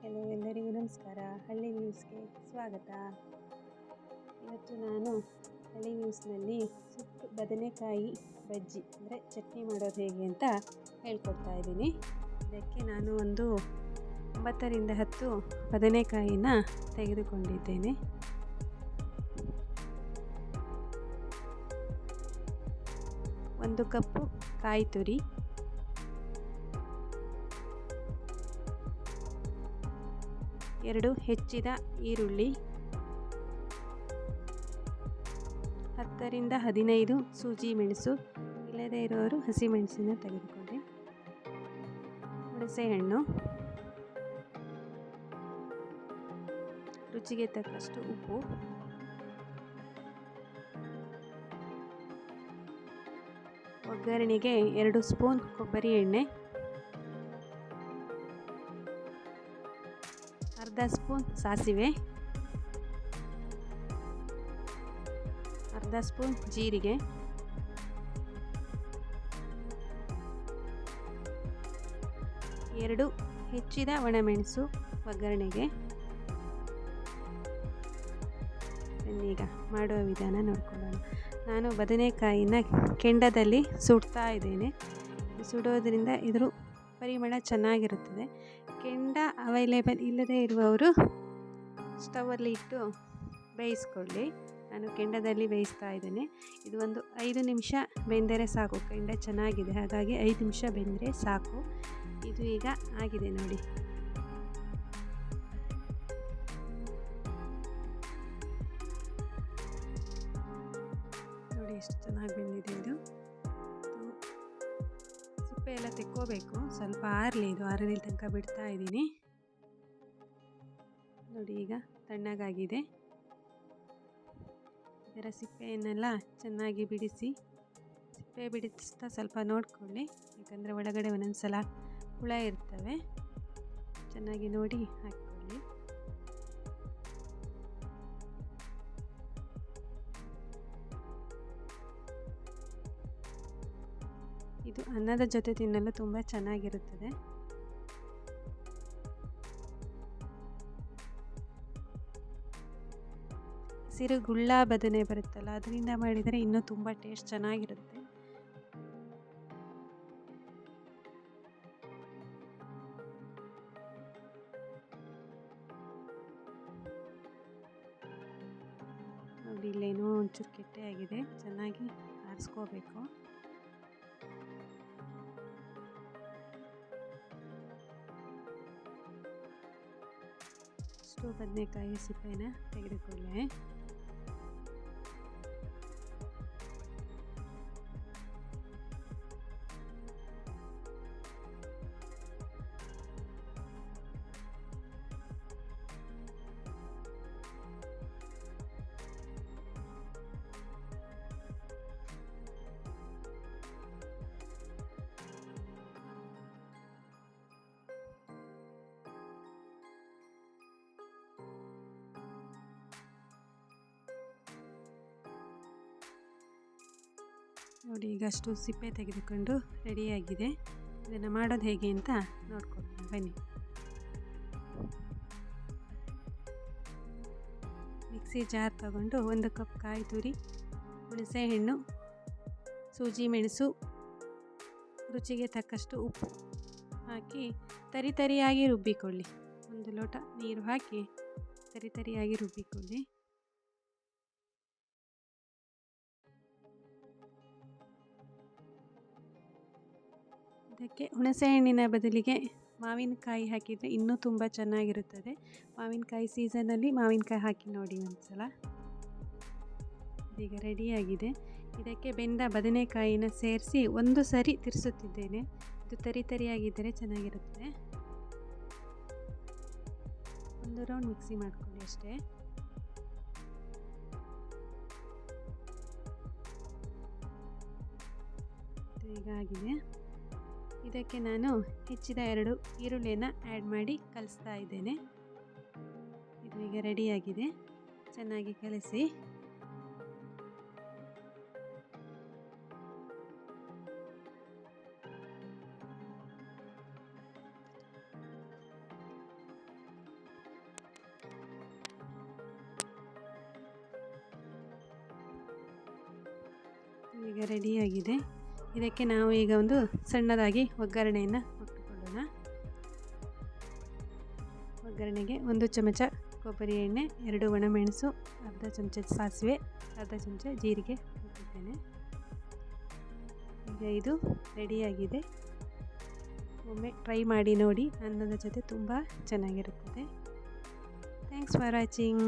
Hi ಎಲ್ಲರಿಗೂ ನಮಸ್ಕಾರ. ಹಳ್ಳಿ ನ್ಯೂಸ್ಗೆ ಸ್ವಾಗತ. ಇವತ್ತು ನಾನು ಹಳ್ಳಿ ನ್ಯೂಸ್ನಲ್ಲಿ ಸುಟ್ಟು ಬದನೆಕಾಯಿ ಬಜ್ಜಿ ಅಂದರೆ ಚಟ್ನಿ ಮಾಡೋದು ಹೇಗೆ ಅಂತ ಹೇಳ್ಕೊಡ್ತಾ ಇದ್ದೀನಿ. ಇದಕ್ಕೆ ನಾನು ಒಂದು ಒಂಬತ್ತರಿಂದ ಹತ್ತು ಬದನೆಕಾಯಿನ ತೆಗೆದುಕೊಂಡಿದ್ದೇನೆ. ಒಂದು ಕಪ್ಪು ಕಾಯಿ ತುರಿ ಎರಡು ಹೆಚ್ಚಿದ ಈರುಳ್ಳಿ ಹತ್ತರಿಂದ ಹದಿನೈದು ಸೂಜಿ ಮೆಣಸು. ಇಲ್ಲದೇ ಇರೋರು ಹಸಿಮೆಣಸಿನ ತೆಗೆದುಕೊಳ್ಳಿ. ಹುಣಸೆಹಣ್ಣು. ರುಚಿಗೆ ತಕ್ಕಷ್ಟು ಉಪ್ಪು. ಒಗ್ಗರಣೆಗೆ ಎರಡು ಸ್ಪೂನ್ ಕೊಬ್ಬರಿ ಎಣ್ಣೆ. ಅರ್ಧ ಸ್ಪೂನ್ ಸಾಸಿವೆ, ಅರ್ಧ ಸ್ಪೂನ್ ಜೀರಿಗೆ, ಎರಡು ಹೆಚ್ಚಿದ ಒಣಮೆಣಸು ಒಗ್ಗರಣೆಗೆ. ಈಗ ಮಾಡುವ ವಿಧಾನ ನೋಡ್ಕೊಳ್ಳೋಣ. ನಾನು ಬದನೆಕಾಯಿನ ಕೆಂಡದಲ್ಲಿ ಸುಡ್ತಾ ಇದ್ದೇನೆ. ಸುಡೋದ್ರಿಂದ ಇದ್ರ ಪರಿಮಳ ಚೆನ್ನಾಗಿರುತ್ತದೆ. ಕೆಂಡ ಅವೈಲೇಬಲ್ ಇಲ್ಲದೇ ಇರುವವರು ಸ್ಟವಲ್ಲಿ ಇಟ್ಟು ಬೇಯಿಸ್ಕೊಳ್ಳಿ. ನಾನು ಕೆಂಡದಲ್ಲಿ ಬೇಯಿಸ್ತಾ ಇದ್ದೇನೆ. ಇದು ಒಂದು ಐದು ನಿಮಿಷ ಬೆಂದರೆ ಸಾಕು. ಕೆಂಡ ಚೆನ್ನಾಗಿದೆ. ಹಾಗಾಗಿ ಐದು ನಿಮಿಷ ಬೆಂದರೆ ಸಾಕು. ಇದು ಈಗ ಆಗಿದೆ ನೋಡಿ. ನೋಡಿ ಎಷ್ಟು ಚೆನ್ನಾಗಿ ಬೆಂದಿದೆ ಇದು. ಸಿಪ್ಪೆ ಎಲ್ಲ ತೆಕ್ಕೋಬೇಕು. ಸ್ವಲ್ಪ ಆರಲಿ ಇದು ಆರನೇ ತನಕ ಬಿಡ್ತಾ ಇದ್ದೀನಿ. ನೋಡಿ ಈಗ ತಣ್ಣಗಾಗಿದೆ. ಇದರ ಸಿಪ್ಪೆಯನ್ನೆಲ್ಲ ಚೆನ್ನಾಗಿ ಬಿಡಿಸಿ, ಸಿಪ್ಪೆ ಬಿಡಿಸ್ತಾ ಸ್ವಲ್ಪ ನೋಡಿಕೊಳ್ಳಿ. ಯಾಕಂದರೆ ಒಳಗಡೆ ಒಂದೊಂದು ಸಲ ಹುಳ ಇರ್ತವೆ. ಚೆನ್ನಾಗಿ ನೋಡಿ ಹಾಕ್ಕೊಳ್ಳಿ ಇದು ಅನ್ನದ ಜೊತೆ ತಿನ್ನಲು ತುಂಬ ಚೆನ್ನಾಗಿರುತ್ತದೆ. ಹಸಿರು ಗುಳ್ಳ ಬದನೆ ಬರುತ್ತಲ್ಲ, ಅದರಿಂದ ಮಾಡಿದರೆ ಇನ್ನೂ ತುಂಬ ಟೇಸ್ಟ್ ಚೆನ್ನಾಗಿರುತ್ತೆ. ನೋಡಿ, ಇಲ್ಲೇನೋ ಒಂಚೂರು ಕೆಟ್ಟೆ ಆಗಿದೆ ಚೆನ್ನಾಗಿ ಆರಿಸ್ಕೋಬೇಕು. ಇಷ್ಟು ಬದನೆಕಾಯಿ ಸಿಪ್ಪೆನ ತೆಗೆದುಕೊಳ್ಳೆ ನೋಡಿ ಈಗ ಅಷ್ಟು ಸಿಪ್ಪೆ ತೆಗೆದುಕೊಂಡು ರೆಡಿಯಾಗಿದೆ. ಇದನ್ನು ಮಾಡೋದು ಹೇಗೆ ಅಂತ ನೋಡ್ಕೊಳ್ತೀನಿ ಬನ್ನಿ. ಮಿಕ್ಸಿ ಜಾರ್ ತಗೊಂಡು ಒಂದು ಕಪ್ ಕಾಯಿ ತುರಿ, ಹುಣಸೆಹಣ್ಣು, ಸೂಜಿ ಮೆಣಸು, ರುಚಿಗೆ ತಕ್ಕಷ್ಟು ಉಪ್ಪು ಹಾಕಿ ತರಿತರಿಯಾಗಿ ರುಬ್ಬಿಕೊಳ್ಳಿ. ಒಂದು ಲೋಟ ನೀರು ಹಾಕಿ ತರಿತರಿಯಾಗಿ ರುಬ್ಬಿಕೊಳ್ಳಿ. ಇದಕ್ಕೆ ಹುಣಸೆಹಣ್ಣಿನ ಬದಲಿಗೆ ಮಾವಿನಕಾಯಿ ಹಾಕಿದರೆ ಇನ್ನೂ ತುಂಬ ಚೆನ್ನಾಗಿರುತ್ತದೆ. ಮಾವಿನಕಾಯಿ ಸೀಸನಲ್ಲಿ ಮಾವಿನಕಾಯಿ ಹಾಕಿ ನೋಡಿ ಒಂದು ಸಲ ಇದೀಗ ರೆಡಿಯಾಗಿದೆ. ಇದಕ್ಕೆ ಬೆಂದ ಬದನೆಕಾಯಿನ ಸೇರಿಸಿ ಒಂದು ಸರಿ ತಿರ್ಸುತ್ತಿದ್ದೇನೆ. ಇದು ತರಿ ತರಿಯಾಗಿದ್ದರೆ ಚೆನ್ನಾಗಿರುತ್ತೆ ಒಂದು ರೌಂಡ್ ಮಿಕ್ಸಿ ಮಾಡ್ಕೊಳ್ಳಿ ಅಷ್ಟೇ. ಈಗ ಆಗಿದೆ ಇದಕ್ಕೆ ನಾನು ಹೆಚ್ಚಿದ ಎರಡು ಈರುಳ್ಳಿಯನ್ನು ಆ್ಯಡ್ ಮಾಡಿ ಕಲಿಸ್ತಾ ಇದ್ದೇನೆ. ಇದೀಗ ರೆಡಿಯಾಗಿದೆ ಚೆನ್ನಾಗಿ ಕಲಸಿ. ಈಗ ರೆಡಿಯಾಗಿದೆ ಇದಕ್ಕೆ ನಾವು ಈಗ ಒಂದು ಸಣ್ಣದಾಗಿ ಒಗ್ಗರಣೆಯನ್ನು ಕೊಟ್ಟುಕೊಳ್ಳೋಣ ಒಗ್ಗರಣೆಗೆ ಒಂದು ಚಮಚ ಕೊಬ್ಬರಿ ಎಣ್ಣೆ, ಎರಡು ಒಣಮೆಣಸು, ಅರ್ಧ ಚಮಚ ಸಾಸಿವೆ, ಅರ್ಧ ಚಮಚ ಜೀರಿಗೆ ಹಾಕಿದ್ದೇನೆ. ಈಗ ಇದು ರೆಡಿಯಾಗಿದೆ. ಒಮ್ಮೆ ಟ್ರೈ ಮಾಡಿ ನೋಡಿ, ಅನ್ನದ ಜೊತೆ ತುಂಬ ಚೆನ್ನಾಗಿರುತ್ತದೆ. Thanks for watching